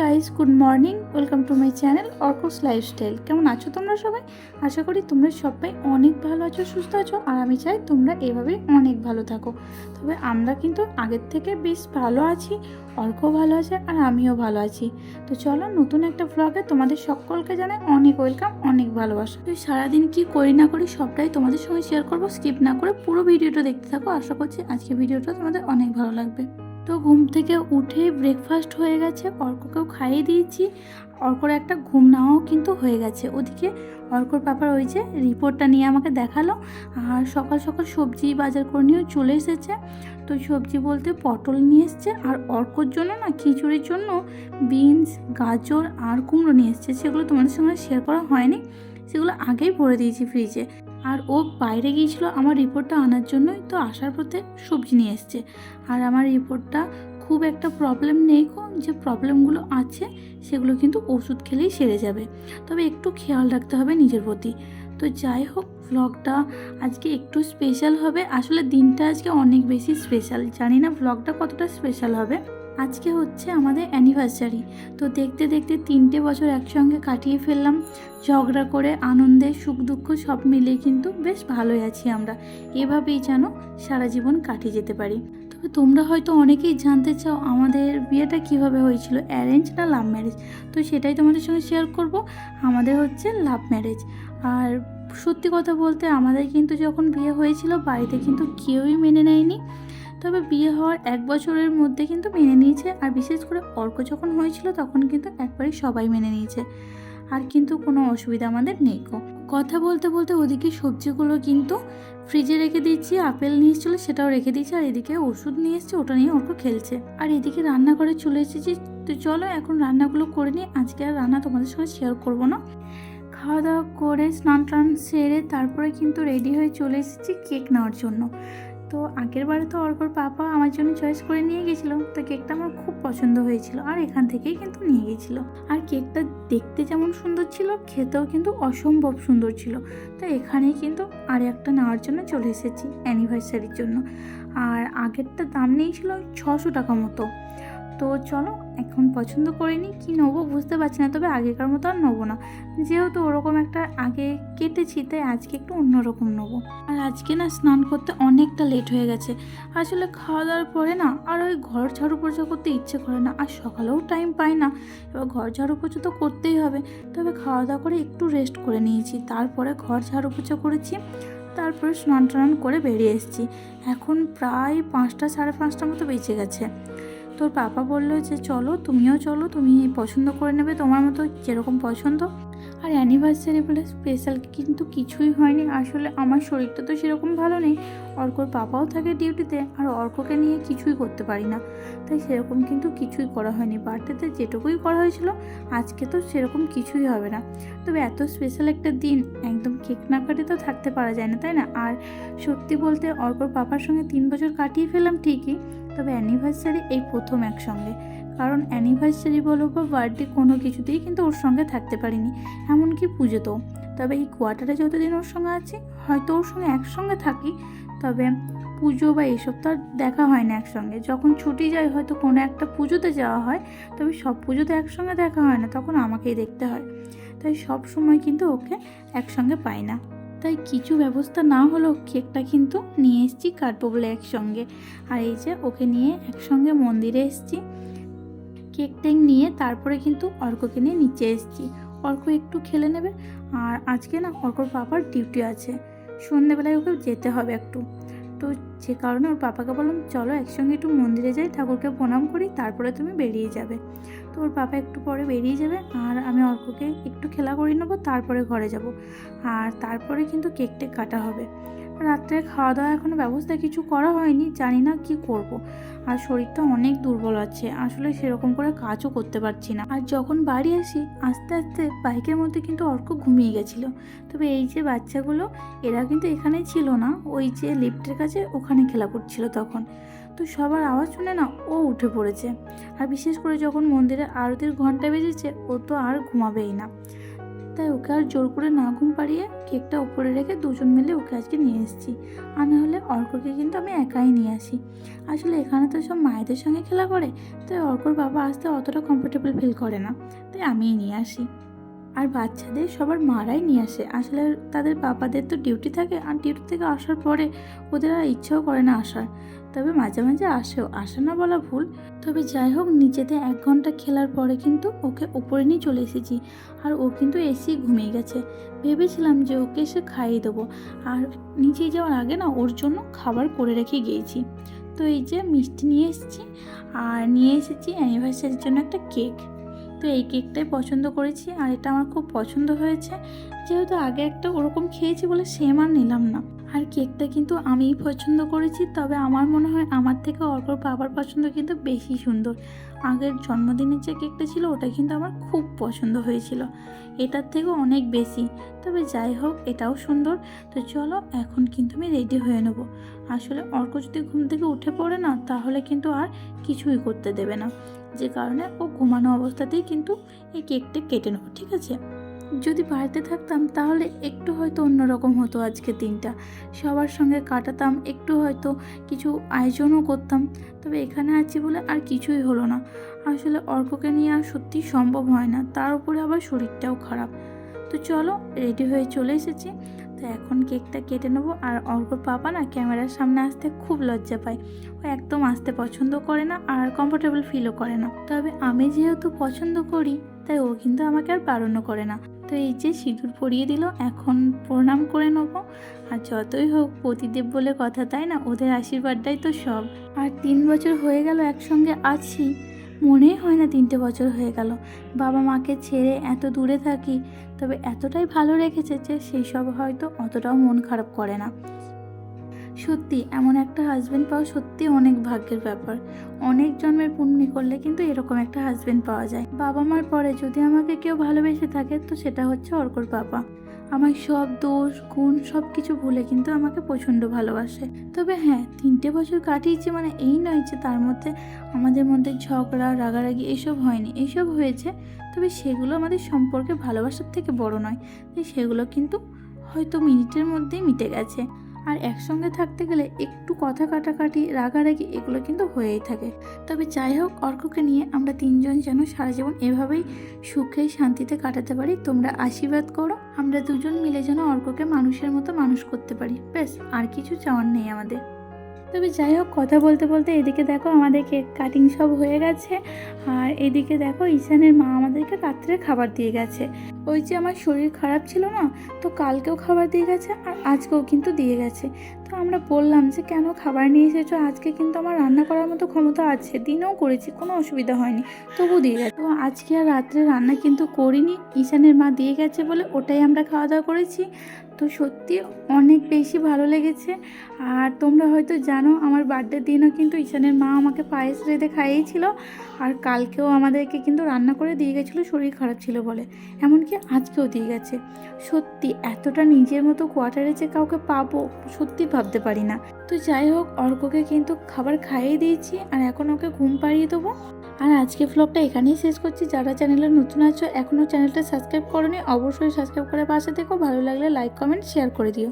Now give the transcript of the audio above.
Guys good morning welcome to my channel Arko's lifestyle কেমন আছো তোমরা সবাই? আশা করি তোমরা সবাই অনেক ভালো আছো, সুস্থ আছো, আর আমি চাই তোমরা এভাবে অনেক ভালো থাকো। তবে আমরা কিন্তু আগের থেকে বেশ ভালো আছি অর্ক ভালো আছে, আর আমিও ভালো আছি। তো চলো নতুন একটা ব্লগে তোমাদের সকলকে জানাই অনেক ওয়েলকাম অনেক ভালোবাসা। তো সারাদিন কি করি না করি সবটাই তোমাদের সঙ্গে শেয়ার করব। স্কিপ না করে পুরো ভিডিওটা দেখতে থাকো। আশা করছি আজকে ভিডিওটা তোমাদের অনেক ভালো লাগবে। তো ঘুম থেকে উঠে ব্রেকফাস্ট হয়ে গেছে। অর্ককেও খাইয়ে দিয়েছি। অর্কর একটা ঘুম নেওয়াও কিন্তু হয়ে গেছে। ওদিকে অর্কর পাপার ওই যে রিপোর্টটা নিয়ে আমাকে দেখাল। আর সকাল সকাল সবজি বাজার করে নিয়েও চলে এসেছে। তো সবজি বলতে পটল নিয়ে এসছে। আর অর্কর জন্য না খিচুড়ির জন্য বিনস গাজর আর কুমড়ো নিয়ে এসছে। সেগুলো তোমাদের সঙ্গে শেয়ার করা হয়নি। সেগুলো আগেই ভরে দিয়েছি ফ্রিজে আর ও বাইরে গিয়েছিল আমার রিপোর্টটা আনার জন্যই, তো আসার পথে সবজি নিয়ে এসছে। আর আমার রিপোর্টটা খুব একটা প্রবলেম নেই গো, যে প্রবলেমগুলো আছে, সেগুলো কিন্তু ওষুধ খেলেই সেরে যাবে। তবে একটু খেয়াল রাখতে হবে নিজের প্রতি। তো যাই হোক ভ্লগটা আজকে একটু স্পেশাল হবে। আসলে দিনটা আজকে অনেক বেশি স্পেশাল জানি না ভ্লগটা কতটা স্পেশাল হবে। আজকে হচ্ছে আমাদের অ্যানিভার্সারি তো দেখতে দেখতে তিনটে বছর একসঙ্গে কাটিয়ে ফেললাম। ঝগড়া করে, আনন্দে, সুখ দুঃখ সব মিলিয়ে কিন্তু বেশ ভালোই আছি আমরা। এভাবেই যেন সারা জীবন কাটিয়ে যেতে পারি। তবে তোমরা হয়তো অনেকেই জানতে চাও আমাদের বিয়েটা কীভাবে হয়েছিল অ্যারেঞ্জ না লাভ ম্যারেজ তো সেটাই তোমাদের সঙ্গে শেয়ার করব। আমাদের হচ্ছে লাভ ম্যারেজ আর সত্যি কথা বলতে আমাদের কিন্তু যখন বিয়ে হয়েছিল, বাড়িতে কিন্তু কেউই মেনে নেয়নি। তবে বিয়ে হওয়ার এক বছরের মধ্যে কিন্তু মেনে নিয়েছে। আর বিশেষ করে অর্ক যখন হয়েছিল তখন কিন্তু একবারই সবাই মেনে নিয়েছে। আর কিন্তু কোনো অসুবিধা আমাদের নেই কথা বলতে বলতে ওদিকে সবজিগুলো কিন্তু ফ্রিজে রেখে দিচ্ছি আপেল নিয়ে এসেছিল সেটাও রেখে দিচ্ছি আর এদিকে ওষুধ নিয়ে এসছে, ওটা নিয়ে অর্ক খেলছে। আর এদিকে রান্না করে চলে এসেছি। তো চলো এখন রান্নাগুলো করে নিই। আজকে আর রান্না তোমাদের সঙ্গে শেয়ার করব না। খাওয়া দাওয়া করে স্নান টান সেরে তারপরে কিন্তু রেডি হয়ে চলে এসেছি কেক নেওয়ার জন্য। তো আগের বারে তো অর্কর পাপা আমার জন্য চয়েস করে নিয়ে গেছিল। তো কেকটা আমার খুব পছন্দ হয়েছিল আর এখান থেকেই কিন্তু নিয়ে গেছিল। আর কেকটা দেখতে যেমন সুন্দর ছিল, খেতেও কিন্তু অসম্ভব সুন্দর ছিল। তো এখানেই কিন্তু আর একটা নেওয়ার জন্য চলে এসেছি অ্যানিভার্সারির জন্য। আর আগেরটা দাম নিয়েছিল ছশো টাকা মতো। তো চলো, এখন পছন্দ করিনি কি নেব বুঝতে পারছি না, তবে আগেকার মতো আর নেব না। যেহেতু ওরকম একটা আগে কেটেছি, তাই আজকে একটু অন্যরকম নেব। আর আজকে না স্নান করতে অনেকটা লেট হয়ে গেছে। আসলে খাওয়া দাওয়ার পরে না আর ওই ঘর ঝাড়ু পোছা করতে ইচ্ছে করে না, আর সকালেও টাইম পাই না। এবার ঘর ঝাড়ু পোছা তো করতেই হবে। তবে খাওয়া দাওয়া করে একটু রেস্ট করে নিয়েছি, তারপরে ঘর ঝাড়ু পোছা করেছি, তারপরে স্নান টান করে বেরিয়ে এসেছি। এখন প্রায় পাঁচটা, সাড়ে পাঁচটার মতো বেঁচে গেছে। তোর পাপা বলল যে, চলো, তুমিও চলো, তুমি পছন্দ করে নেবে, তোমার মতো যেরকম পছন্দ। আর অ্যানিভার্সারি বলে স্পেশাল কিন্তু কিছুই হয়নি। আসলে আমার শরীরটা তো সেরকম ভালো নেই। অর্কর পাপাও থাকে ডিউটিতে আর অর্ককে নিয়ে কিছুই করতে পারি না। তাই সেরকম কিন্তু কিছুই করা হয়নি। বার্থডেতে যেটুকুই করা হয়েছিল, আজকে তো সেরকম কিছুই হবে না। তবে এত স্পেশাল একটা দিন, একদম কেক না কাটে তো থাকতে পারা যায় না, তাই না? আর সত্যি বলতে অর্কর পাপার সঙ্গে তিন বছর কাটিয়ে ফেললাম ঠিকই তবে অ্যানিভার্সারি এই প্রথম একসঙ্গে। কারণ অ্যানিভার্সারি বলো বা বার্থডে কোনো কিছুতেই কিন্তু ওর সঙ্গে থাকতে পারিনি, এমনকি পুজোতেও। তবে এই কোয়ার্টারে যতদিন ওর সঙ্গে আছি, হয়তো ওর সঙ্গে একসঙ্গে থাকি, তবে পুজো বা এইসব তো আর দেখা হয় না একসঙ্গে। যখন ছুটি যায় হয়তো কোনো একটা পুজোতে যাওয়া হয়, তবে সব পুজোতে একসঙ্গে দেখা হয় না, তখন আমাকেই দেখতে হয়। তাই সব সময় কিন্তু ওকে একসঙ্গে পাই না। তাই কিছু ব্যবস্থা না হলেও কেকটা কিন্তু নিয়ে এসেছি কাটবো বলে একসঙ্গে। আর এই যে ওকে নিয়ে একসঙ্গে মন্দিরে এসেছি। কেক টেক নিয়ে তারপরে কিন্তু অর্ককে নিয়ে নিচে এসেছি। অর্ক একটু খেলে নেবে। আর আজকে না অর্কর বাবার ডিউটি আছে। সন্ধ্যেবেলায় ওকে যেতে হবে একটু। তো যে কারণে ওর পাপাকে বললাম, চলো একসঙ্গে একটু মন্দিরে যাই, ঠাকুরকে প্রণাম করি, তারপরে তুমি বেরিয়ে যাবে। তো ওর পাপা একটু পরে বেরিয়ে যাবে আর আমি অর্ককে একটু খেলা করে নেব, তারপরে ঘরে যাব। আর তারপরে কিন্তু কেক টেক কাটা হবে। রাত্রে খাওয়া দাওয়া এখনও ব্যবস্থা কিছু করা হয়নি, জানি না কি করব। আর শরীরটা অনেক দুর্বল আছে, আসলে সেরকম করে কাজও করতে পারছি না। আর যখন বাড়ি আসি, আস্তে আস্তে বাইকের মধ্যে কিন্তু অর্ক ঘুমিয়ে গেছিল। তবে এই যে বাচ্চাগুলো, এরা কিন্তু এখানেই ছিল না, ওই যে লিফটের কাছে ওখানে খেলা করছিল তখন। তো সবার আওয়াজ শুনে না ও উঠে পড়েছে। আর বিশেষ করে যখন মন্দিরে আরতির ঘণ্টা বেজেছে, ও তো আর ঘুমাবেই না। তাই ওকে আর জোর করে না ঘুম পাড়িয়ে কেকটা উপরে রেখে দুজন মিলে ওকে আজকে নিয়ে এসেছি। আর না হলে অর্ককে কিন্তু আমি একাই নিয়ে আসি। আসলে এখানে তো সব মায়েদের সঙ্গে খেলা করে, তাই অর্কর বাবা আসতে অতটা কমফোর্টেবল ফিল করে না, তাই আমিই নিয়ে আসি। আর বাচ্চাদের সবার মারাই নিয়ে আসে। আসলে তাদের বাবাদের তো ডিউটি থাকে, আর ডিউটি থেকে আসার পরে ওদের আর ইচ্ছেও করে না আসার। তবে মাঝে মাঝে আসেও, আসে না বলা ভুল। তবে যাই হোক নিচেতে এক ঘণ্টা খেলার পরে কিন্তু ওকে ওপরে নিয়ে চলে এসেছি। আর ও কিন্তু এসেই ঘুমিয়ে গেছে। ভেবেছিলাম যে ওকে এসে খাইয়ে দেবো। আর নিচে যাওয়ার আগে না ওর জন্য খাবার করে রেখে গিয়েছি। তো এই যে মিষ্টি নিয়ে এসেছি, আর নিয়ে এসেছি অ্যানিভার্সারির জন্য একটা কেক তো এই কেকটাই পছন্দ করেছি আর এটা আমার খুব পছন্দ হয়েছে। যেহেতু আগে একটা ওরকম খেয়েছি বলে সেম আর নিলাম না। আর কেকটা কিন্তু আমিই পছন্দ করেছি, তবে আমার মনে হয় আমার থেকে অর্কর বাবার পছন্দ কিন্তু বেশি সুন্দর। আগের জন্মদিনের যে কেকটা ছিল, ওটা কিন্তু আমার খুব পছন্দ হয়েছিল। এটার থেকেও অনেক বেশি। তবে যাই হোক, এটাও সুন্দর। তো চলো, এখন কিন্তু আমি রেডি হয়ে নেব। আসলে অর্ক যদি ঘুম থেকে উঠে পড়ে না, তাহলে কিন্তু আর কিছুই করতে দেবে না। যে কারণে ও ঘুমানো অবস্থাতেই কিন্তু এই কেকটা কেটে নেব, ঠিক আছে? যদি বাড়িতে থাকতাম, তাহলে একটু হয়তো অন্যরকম হতো আজকে দিনটা। সবার সঙ্গে কাটাতাম, একটু হয়তো কিছু আয়োজনও করতাম। তবে এখানে আছি বলে আর কিছুই হলো না। আসলে অর্ককে নিয়ে আর সত্যি সম্ভব হয় না। তার উপরে আবার শরীরটাও খারাপ। তো চলো, রেডি হয়ে চলে এসেছি। তো এখন কেকটা কেটে নেব আর অর্কর পাপা না ক্যামেরার সামনে আসতে খুব লজ্জা পায়। ও একদম আসতে পছন্দ করে না আর কমফোর্টেবল ফিলও করে না। তবে আমি যেহেতু পছন্দ করি, তাই ও কিন্তু আমাকে আর বারণও করে না। তো এই যে সিঁদুর পরিয়ে দিল, এখন প্রণাম করে নেব। আর যতই হোক, পতিদেব বলে কথা তাই না? ওদের আশীর্বাদটাই তো সব। আর তিন বছর হয়ে গেল একসঙ্গে আছি। মনেই হয় না তিনটে বছর হয়ে গেল। বাবা মাকে ছেড়ে এত দূরে থাকি, তবে এতটাই ভালো রেখেছে যে সেই সব হয়তো অতটাও মন খারাপ করে না। সত্যি, এমন একটা হাজব্যান্ড পাওয়া সত্যি অনেক ভাগ্যের ব্যাপার। অনেক জন্মের পুণ্যি করলে কিন্তু এরকম একটা হাজব্যান্ড পাওয়া যায়। বাবা মার পরে যদি আমাকে কেউ ভালোবেসে থাকে, তো সেটা হচ্ছে অর্কর বাবা। আমার সব দোষ, গুণ সব কিছু ভুলে কিন্তু আমাকে প্রচণ্ড ভালোবাসে। তবে হ্যাঁ তিনটে বছর কাটিয়েছে মানে এই নয় যে তার মধ্যে আমাদের মধ্যে ঝগড়া, রাগারাগি এসব হয়নি। এসব হয়েছে, তবে সেগুলো আমাদের সম্পর্কে ভালোবাসার থেকে বড় নয়। সেগুলো কিন্তু হয়তো মিনিটের মধ্যেই মিটে গেছে। আর একসঙ্গে থাকতে গেলে একটু কথা কাটাকাটি, রাগারাগি এগুলো কিন্তু হয়েই থাকে। তবে যাই হোক, অর্ককে নিয়ে আমরা তিনজন যেন সারা জীবন এভাবেই সুখে শান্তিতে কাটাতে পারি, তোমরা আশীর্বাদ করো, আমরা দুজন মিলে যেন অর্ককে মানুষের মতো মানুষ করতে পারি। ব্যাস, আর কিছু চাওয়ার নেই আমাদের। তবে যাই হোক, কথা বলতে বলতে এদিকে দেখো আমাদের কেক কাটিং সব হয়ে গেছে। আর এদিকে দেখো ঈশানের মা আমাদেরকে রাত্রে খাবার দিয়ে গেছে। ওই যে আমার শরীর খারাপ ছিল না, তো কালকেও খাবার দিয়ে গেছে আর আজকেও কিন্তু দিয়ে গেছে। তো আমরা বললাম যে, কেন খাবার নিয়ে এসেছ? আজকে কিন্তু আমার রান্না করার মতো ক্ষমতা আছে। দিনেও করেছি, কোনো অসুবিধা হয়নি। তবু দিয়ে গেছে তো আজকে আর রাত্রে রান্না কিন্তু করিনি। ঈশানের মা দিয়ে গেছে বলে ওটাই আমরা খাওয়া দাওয়া করেছি। তো সত্যি অনেক বেশি ভালো লেগেছে। আর তোমরা হয়তো জানো, আমার বার্থডের দিনও কিন্তু ঈশানের মা আমাকে পায়েস রেঁধে খাইয়েছিল। আর কালকেও আমাদেরকে কিন্তু রান্না করে দিয়ে গেছিল, শরীর খারাপ ছিল বলে। এমনকি আজকেও দিয়ে গেছে। সত্যি এতটা নিজের মতো কোয়ার্টারে যে কাউকে পাবো, সত্যি ভাবতে পারি না। তো যাই হোক, অর্ককে কিন্তু খাবার খাইয়ে দিয়েছি আর এখন ওকে ঘুম পাড়িয়ে দেবো। আর আজকে ব্লগটা এখানেই শেষ করছি। যারা চ্যানেলে নতুন আছো এখনও চ্যানেলটা সাবস্ক্রাইব করো অবশ্যই সাবস্ক্রাইব করে পাশে দেখো ভালো লাগলে লাইক কমেন্ট শেয়ার করে দিও।